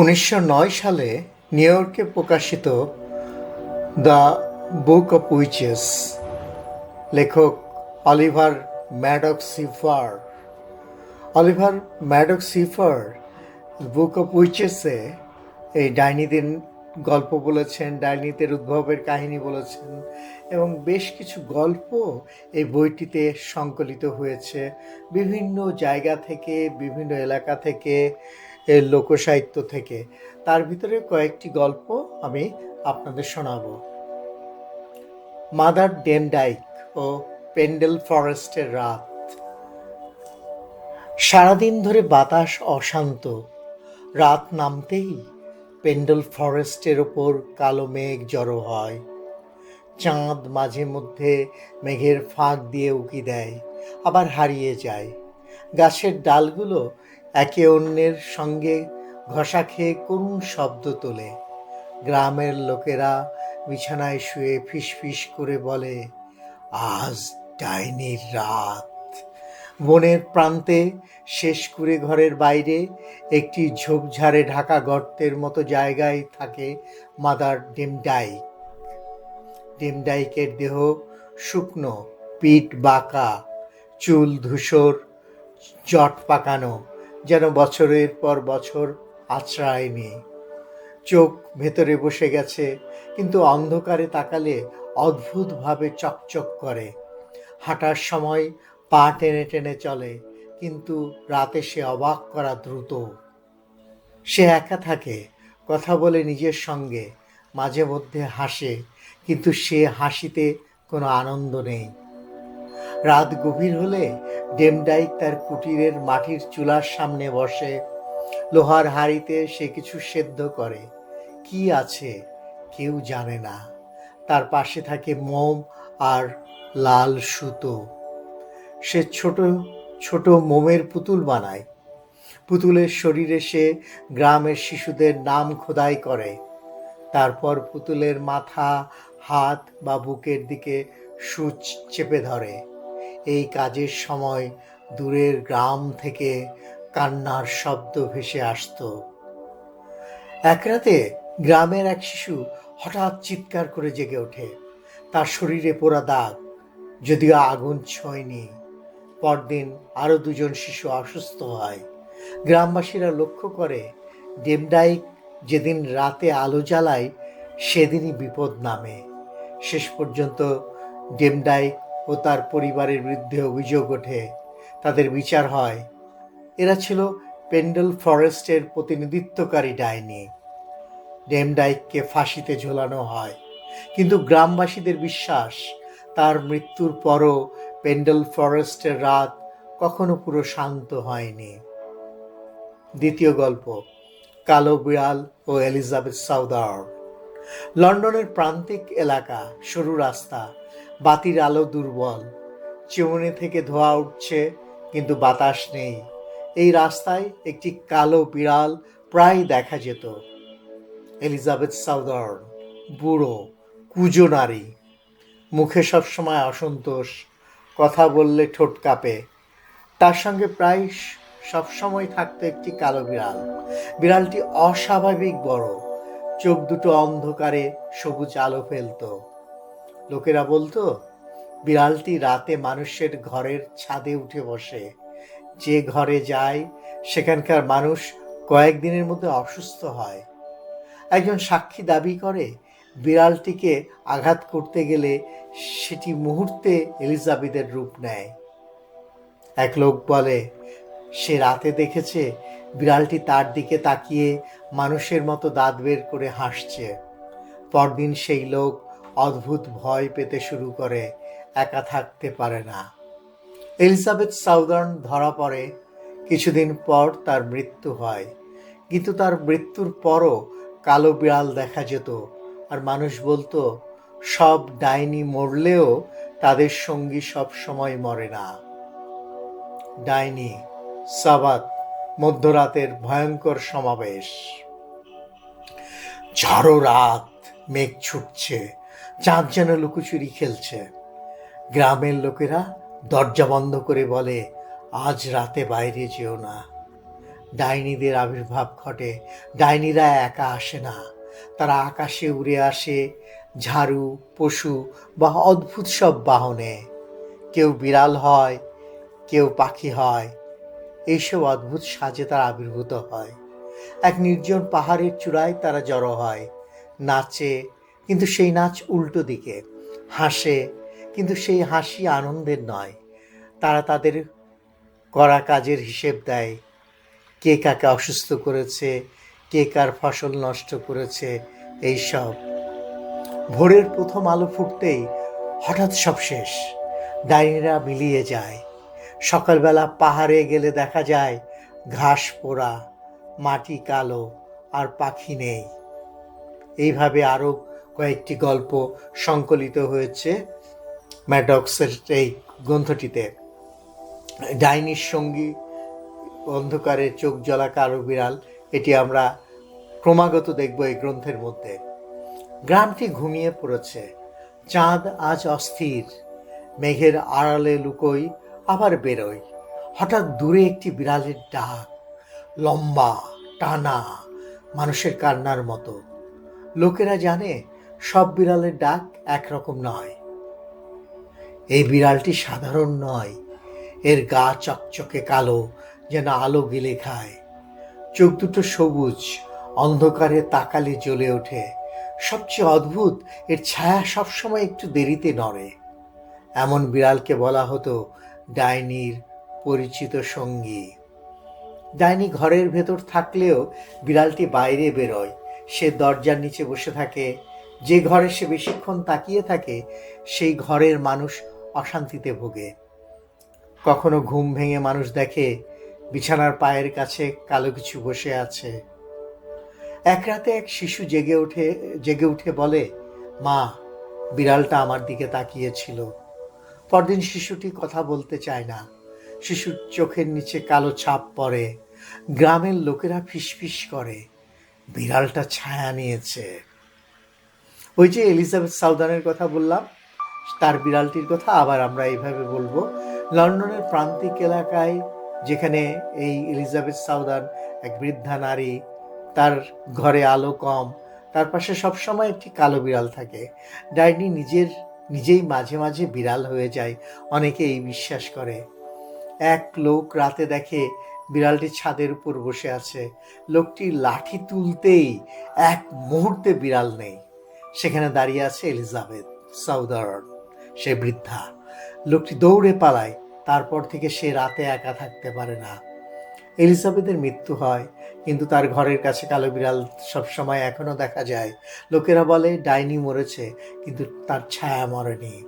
উনিশশো নয় সালে নিউ ইয়র্কে প্রকাশিত দ্য বুক অফ উইচেস, লেখক Oliver Madox Hueffer. Oliver Madox Hueffer book of উইচেসে এই ডাইনিদের গল্প বলেছেন, ডাইনিদের উদ্ভবের কাহিনী বলেছেন এবং বেশ কিছু গল্প এই বইটিতে সংকলিত হয়েছে। বিভিন্ন জায়গা থেকে, বিভিন্ন এলাকা থেকে এর লোকসাহিত্য থেকে। তার ভিতরে কয়েকটি গল্প আমি আপনাদের শোনাবো। মাদার ডেনডাইক ও পেন্ডেল ফরেস্টের রাত। সারাদিন ধরে বাতাস অশান্ত। রাত নামতেই পেন্ডেল ফরেস্টের ওপর কালো মেঘ জড়ো হয়। চাঁদ মাঝে মধ্যে মেঘের ফাঁক দিয়ে উকি দেয়, আবার হারিয়ে যায়। গাছের ডালগুলো একে অন্যের সঙ্গে ঘষা খেয়ে করুণ শব্দ তোলে। গ্রামের লোকেরা বিছানায় শুয়ে ফিসফিস করে বলে, আজ ডাইনির রাত। বনের প্রান্তে শেষ করে ঘরের বাইরে একটি ঝোপঝাড়ে ঢাকা গর্তের মতো জায়গায় থাকে মাদার ডিমডাইক। ডিমডাইকের দেহ শুকনো, পিঠ বাঁকা, চুল ধূসর জট পাকানো। যেন বছরের পর বছর আশ্রয়নি চোখ ভেতরে বসে গেছে, কিন্তু অন্ধকারে তাকালে অদ্ভুতভাবে চকচক করে। হাঁটার সময় পা টেনে টেনে চলে, কিন্তু রাতে সে অবাক করা দ্রুত। সে একা থাকে, কথা বলে নিজের সঙ্গে, মাঝে মধ্যে হাসে, কিন্তু সে হাসিতে কোনো আনন্দ নেই। রাত গভীর হলে ডেমডাইক তার কুটিরের মাটির চুলার সামনে বসে। লোহার হাঁড়িতে সে কিছু সেদ্ধ করে। কি আছে কেউ জানে না। তার পাশে থাকে মোম আর লাল সুতো। সে ছোট ছোট মোমের পুতুল বানায়। পুতুলের শরীরে সে গ্রামের শিশুদের নাম খোদাই করে। তারপর পুতুলের মাথা, হাত বা বুকের দিকে সূচ চেপে ধরে। এই কাজের সময় দূরের গ্রাম থেকে কান্নার শব্দ ভেসে আসতো। এক রাতে গ্রামের এক শিশু হঠাৎ চিৎকার করে জেগে ওঠে। তার শরীরে পোড়া দাগ, যদিও আগুন ছোঁয়নি। পরদিন আরও দুজন শিশু অসুস্থ হয়। গ্রামবাসীরা লক্ষ্য করে, ডেমডাইক যেদিন রাতে আলো জ্বালায়, সেদিনই বিপদ নামে। শেষ পর্যন্ত ডেমডাইক ও তার পরিবারের বিরুদ্ধে অভিযোগ ওঠে। তাদের বিচার হয়। এরা ছিল পেন্ডেল ফরেস্টের প্রতিনিধিত্বকারী ডাইনি। ডেমডাইককে ফাঁসিতে ঝোলানো হয়। কিন্তু গ্রামবাসীদের বিশ্বাস, তার মৃত্যুর পরও পেন্ডেল ফরেস্টের রাত কখনো পুরো শান্ত হয়নি। দ্বিতীয় গল্প, কালো বিড়াল ও এলিজাবেথ সাউদার লন্ডনের প্রান্তিক এলাকা, সরু রাস্তা বাতির আলো দুর্বল। চিমনি থেকে ধোয়া উঠছে, কিন্তু বাতাস নেই। এই রাস্তায় একটি কালো বিড়াল প্রায় দেখা যেত। এলিজাবেথ সাউদার্ন, বুড়ো, কুজো নারী। মুখে সবসময় অসন্তোষ, কথা বললে ঠোঁট কাঁপে। তার সঙ্গে প্রায় সবসময় থাকতো একটি কালো বিড়াল। বিড়ালটি অস্বাভাবিক বড়। চোখ দুটো অন্ধকারে সবুজ আলো ফেলতো। লোকেরা বলতো, বিড়ালটি রাতে মানুষের ঘরের ছাদে উঠে বসে। যে ঘরে যায়, সেখানকার মানুষ কয়েকদিনের মধ্যে অসুস্থ হয়। একজন সাক্ষী দাবি করে, বিড়ালটিকে আঘাত করতে গেলে সেটি মুহূর্তে এলিজাবেথের রূপ নেয়। এক লোক বলে, সে রাতে দেখেছে বিড়ালটি তার দিকে তাকিয়ে মানুষের মতো দাঁত বের করে হাসছে। পরদিন সেই লোক অদ্ভুত ভয় পেতে শুরু করে, একা থাকতে পারে না। এলিজাবেথ সাউদার্ন ধরা পড়ে। কিছুদিন পর তার মৃত্যু হয়। কিন্তু তার মৃত্যুর পরও কালো বিড়াল দেখা যেত আর মানুষ বলতো, সব ডাইনি মরলেও তাদের সঙ্গী সব সময় মরে না। ডাইনি, সাবাত, মধ্যরাতের ভয়ঙ্কর সমাবেশ। ঝড়ো রাত, মেঘ ছুটছে চাঁদ যেন লুকোচুরি খেলছে। গ্রামের লোকেরা দরজা বন্ধ করে বলে, আজ রাতে বাইরে যেও না। ডাইনিদের আবির্ভাব ঘটে। ডাইনিরা একা আসে না। তারা আকাশে উড়ে আসে। ঝাড়ু, পশু বা অদ্ভুত সব বাহনে। কেউ বিড়াল হয়, কেউ পাখি হয়। এইসব অদ্ভুত সাজে তারা আবির্ভূত হয়। এক নির্জন পাহাড়ের চূড়ায় তারা জড়ো হয়। নাচে কিন্তু সেই নাচ উল্টো দিকে। হাসে, কিন্তু সেই হাসি আনন্দের নয়। তারা তাদের করা কাজের হিসেব দেয়। কে কাকে অসুস্থ করেছে, কে কার ফসল নষ্ট করেছে এইসব ভোরের প্রথম আলো ফুটতেই হঠাৎ সব শেষ। ডাইনিরা মিলিয়ে যায়। সকালবেলা পাহাড়ে গেলে দেখা যায়, ঘাস পোড়া, মাটি কালো, আর পাখি নেই। এইভাবে আরও কয়েকটি গল্প সংকলিত হয়েছে ম্যাডক্সের এই গ্রন্থটিতে। ডাইনির সঙ্গী, অন্ধকারে চোখ জ্বলা কালো বিড়াল, এটি আমরা ক্রমাগত দেখব এই গ্রন্থের মধ্যে। গ্রামটি ঘুমিয়ে পড়েছে। চাঁদ আজ অস্থির, মেঘের আড়ালে লুকোই, আবার বেরোই হঠাৎ দূরে একটি বিড়ালের ডাক, লম্বা, টানা, মানুষের কান্নার মতো। লোকেরা জানে সব বিড়ালের ডাক একরকম নয়। এই বিড়ালটি সাধারণ নয়। এর গা চকচকে কালো, যেন আলো গিলে খায়। চোখ দুটো সবুজ, অন্ধকারে তাকালে জ্বলে ওঠে। সবচেয়ে অদ্ভুত, এর ছায়া সবসময় একটু দেরিতে নড়ে। এমন বিড়ালকে বলা হতো ডাইনির পরিচিত সঙ্গী। ডাইনি ঘরের ভেতর থাকলেও বিড়ালটি বাইরে বেরোয়। সে দরজার নিচে বসে থাকে। যে ঘরে সে বেশিক্ষণ তাকিয়ে থাকে, সেই ঘরের মানুষ অশান্তিতে ভোগে। কখনো ঘুম ভেঙে মানুষ দেখে, বিছানার পায়ের কাছে কালো কিছু বসে আছে। এক রাতে এক শিশু জেগে উঠে জেগে উঠে বলে, মা, বিড়ালটা আমার দিকে তাকিয়েছিল। পরদিন শিশুটি কথা বলতে চায় না। শিশুর চোখের নিচে কালো ছাপ পড়ে। গ্রামের লোকেরা ফিসফিস করে, বিড়ালটা ছায়া নিয়েছে। ওই যে এলিজাবেথ সাউদানের কথা বললাম, তার বিড়ালটির কথা আবার আমরা এইভাবে বলব। লন্ডনের প্রান্তিক এলাকায় যেখানে এই এলিজাবেথ সাউদান এক বৃদ্ধা নারী, তার ঘরে আলো কম, তার পাশে সবসময় একটি কালো বিড়াল থাকে। ডাইনি নিজের, নিজেই মাঝে মাঝে বিড়াল হয়ে যায়, অনেকে এই বিশ্বাস করে। এক লোক রাতে দেখে বিড়ালটি ছাদের উপর বসে আছে। লোকটি লাঠি তুলতেই এক মুহূর্তে বিড়াল নেই। সেখানে দাঁড়িয়ে আছে এলিজাবেথ সাউদার্ন। সে বৃদ্ধা। লোকটি দৌড়ে পালায়, তারপর থেকে সে রাতে একা থাকতে পারে না। এলিজাবেথের মৃত্যু হয়, কিন্তু তার ঘরের কাছে কালো বিড়াল সবসময় এখনও দেখা যায়। লোকেরা বলে, ডাইনি মরেছে, কিন্তু তার ছায়া মরেনি।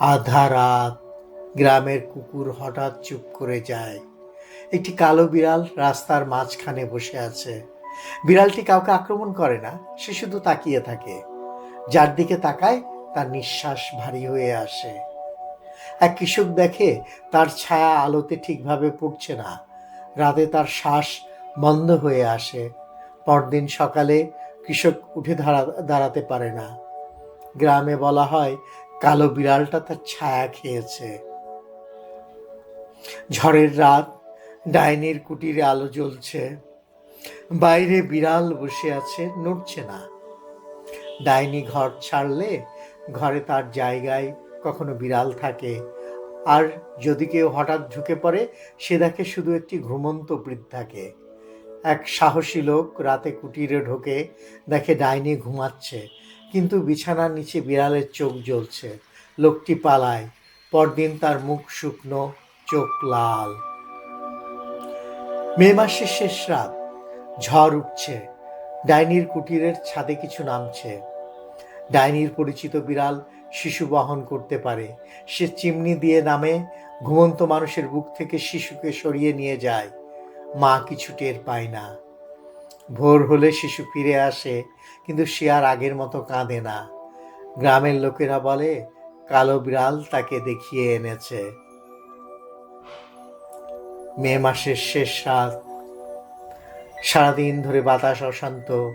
আধা রাত গ্রামের কুকুর হঠাৎ চুপ করে যায়। একটি কালো বিড়াল রাস্তার মাঝখানে বসে আছে। বিড়ালটি কাউকে আক্রমণ করে না, সে শুধু তাকিয়ে থাকে। যার দিকে তাকায়, তার নিঃশ্বাস ভারী হয়ে আসে। এক কৃষক দেখে তার ছায়া আলোতে ঠিকভাবে পড়ছে না। রাতে তার শ্বাস বন্ধ হয়ে আসে। পরদিন সকালে কৃষক উঠে দাঁড়া, দাঁড়াতে পারে না। গ্রামে বলা হয়, কালো বিড়ালটা তার ছায়া খেয়েছে। ঝড়ের রাত, ডাইনির কুটিরে আলো জ্বলছে। বাইরে বিড়াল বসে আছে, নড়ছে না। ডাইনি ঘর ছাড়লে ঘরে তার জায়গায় কখনো বিড়াল থাকে। আর যদি কেউ হঠাৎ ঝুঁকে পড়ে, সে দেখে শুধু একটি ঘুমন্ত বৃদ্ধাকে এক সাহসী লোক রাতে কুটিরে ঢোকে, দেখে ডাইনি ঘুমাচ্ছে, কিন্তু বিছানার নিচে বিড়ালের চোখ জ্বলছে। লোকটি পালায়, পরদিন তার মুখ শুকনো, চোখ লাল। মে মাসের শেষ রাত ঝড় উঠছে। ডাইনির কুটিরের ছাদে কিছু নামছে। ডাইনির পরিচিত বিড়াল শিশু বহন করতে পারে। সে চিমনি দিয়ে নামে, ঘুমন্ত মানুষের বুক থেকে শিশুকে সরিয়ে নিয়ে যায়। মা কিছু টের পায় না। ভোর হলে শিশু ফিরে আসে, কিন্তু সে আর আগের মতো কাঁদে না। গ্রামের লোকেরা বলে, কালো বিড়াল তাকে দেখিয়ে এনেছে। মে মাসের শেষ রাত। সারাদিন ধরে বাতাস অশান্ত।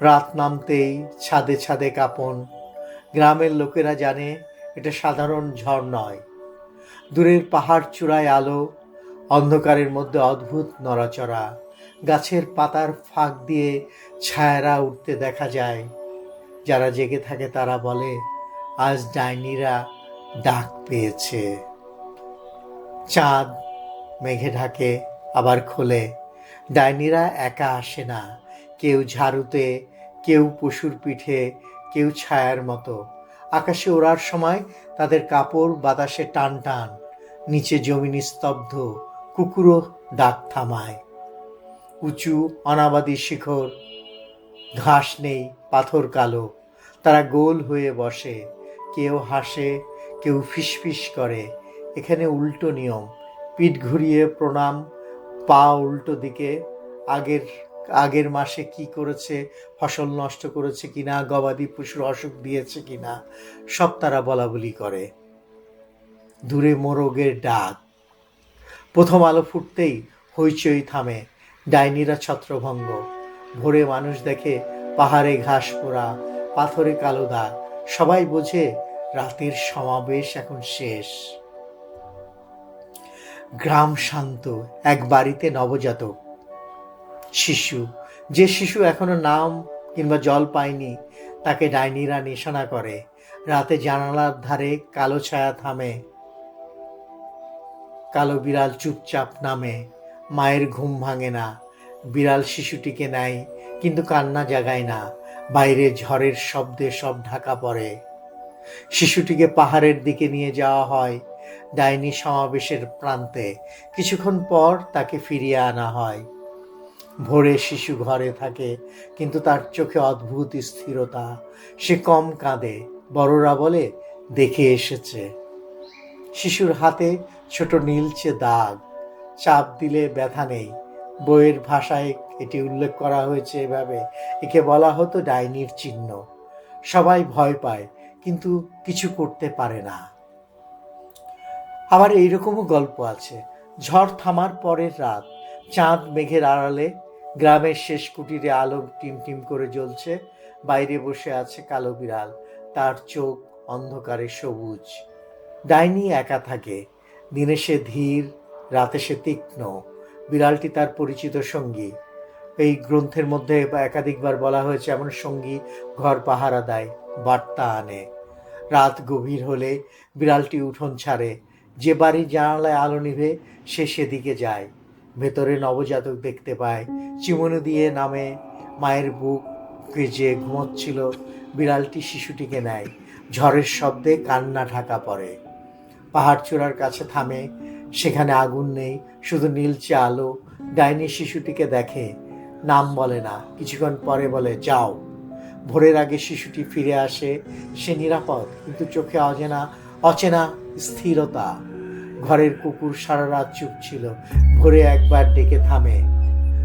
রাত নামতেই ছাদে ছাদে কাঁপন। গ্রামের লোকেরা জানে এটা সাধারণ ঝড় নয়। দূরের পাহাড় চূড়ায় আলো, অন্ধকারের মধ্যে অদ্ভুত নড়াচড়া, গাছের পাতার ফাঁক দিয়ে ছায়ারা উঠতে দেখা যায়। যারা জেগে থাকে তারা বলে, আজ ডাইনিরা ডাক পেয়েছে। চাঁদ মেঘে ঢাকে, আবার খোলে। ডাইনিরা একা আসে না। কেউ ঝাড়ুতে, কেউ পশুর পিঠে, কেউ ছায়ার মতো। আকাশে ওড়ার সময় তাদের কাপড় বাতাসে টান টান। নিচে জমিন স্তব্ধ, কুকুরও ডাক থামায়। উঁচু, অনাবাদী শিখর, ঘাস নেই, পাথর কালো। তারা গোল হয়ে বসে। কেউ হাসে, কেউ ফিসফিস করে। এখানে উল্টো নিয়ম, পিঠ ঘুরিয়ে প্রণাম পা উল্টো দিকে, আগের আগের মাসে কি করেছে, ফসল নষ্ট করেছে কিনা, গবাদি পশুর অসুখ দিয়েছে কিনা, সব তারা বলা বলি করে। দূরে মোরগের ডাক। প্রথম আলো ফুটতেই হইচই থামে, ডাইনিরা ছত্রভঙ্গ। ভোরে মানুষ দেখে পাহাড়ে ঘাস পোড়া, পাথরে কালো দাগ। সবাই বোঝে রাতের সমাবেশ এখন শেষ। গ্রাম শান্ত, এক বাড়িতে নবজাতক। শিশু, যে শিশু এখনও নাম কিংবা জল পায়নি, তাকে ডাইনিরা নিশানা করে। রাতে জানালার ধারে কালো ছায়া থামে। কালো বিড়াল চুপচাপ নামে। মায়ের ঘুম ভাঙে না। বিড়াল শিশুটিকে নেয়, কিন্তু কান্না জাগায় না। বাইরে ঝড়ের শব্দে সব ঢাকা পড়ে। শিশুটিকে পাহাড়ের দিকে নিয়ে যাওয়া হয়। ডাইনি সমাবেশের প্রান্তে কিছুক্ষণ পর তাকে ফিরিয়ে আনা হয়। ভোরে শিশু ঘরে থাকে, কিন্তু তার চোখে অদ্ভুত স্থিরতা। সে কম কাঁদে, বড়রা বলে, দেখে এসেছে। শিশুর হাতে ছোট নীলচে দাগ। চাপ দিলে ব্যথা নেই। বইয়ের ভাষায় এটি উল্লেখ করা হয়েছে এভাবে। একে বলা হতো ডাইনির চিহ্ন। সবাই ভয় পায়, কিন্তু কিছু করতে পারে না। আবার এইরকমও গল্প আছে। ঝড় থামার পরের রাত, চাঁদ মেঘের আড়ালে, গ্রামের শেষ কুটিরে আলো টিম টিম করে জ্বলছে, বাইরে বসে আছে কালো বিড়াল, তার চোখ অন্ধকারে সবুজ। ডাইনি একা থাকে, দিনে সে ধীর, রাতে সে তীক্ষ্ণ। বিড়ালটি তার পরিচিত সঙ্গী। এই গ্রন্থের মধ্যে একাধিকবার বলা হয়েছে, এমন সঙ্গী ঘর পাহারা দেয় বার্তা আনে। রাত গভীর হলে বিড়ালটি উঠোন ছাড়ে যে বাড়ির জানালায় আলো নিভে সে সেদিকে যায়। ভেতরে নবজাতক দেখতে পায়, চিমনি দিয়ে নামে, মায়ের বুক যে ঘুমোচ্ছিল, বিড়ালটি শিশুটিকে নেয়। ঝড়ের শব্দে কান্না ঢাকা পড়ে। পাহাড় চূড়ার কাছে থামে, সেখানে আগুন নেই, শুধু নীলচে আলো। ডাইনি শিশুটিকে দেখে, নাম বলে না, কিছুক্ষণ পরে বলে, যাও। ভোরের আগে শিশুটি ফিরে আসে, সে নিরাপদ, কিন্তু চোখে অজেনা অচেনা স্থিরতা। ঘরের কুকুর সারা রাত চুপ ছিল ভোরে একবার ডেকে থামে।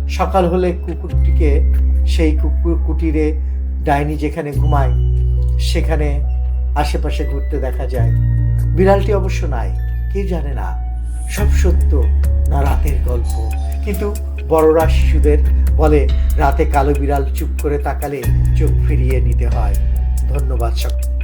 সকাল হলে কুকুরটিকে সেই কুকুর কুটিরে, ডাইনি যেখানে ঘুমায়, সেখানে আশেপাশে ঘুরতে দেখা যায়। বিড়ালটি অবশ্য নাই কেউ জানে না? সব সত্য, না রাতের গল্প? কিন্তু বড়রা শিশুদের বলে, রাতে কালো বিড়াল চুপ করে তাকালে চোখ ফিরিয়ে নিতে হয়। ধন্যবাদ সকল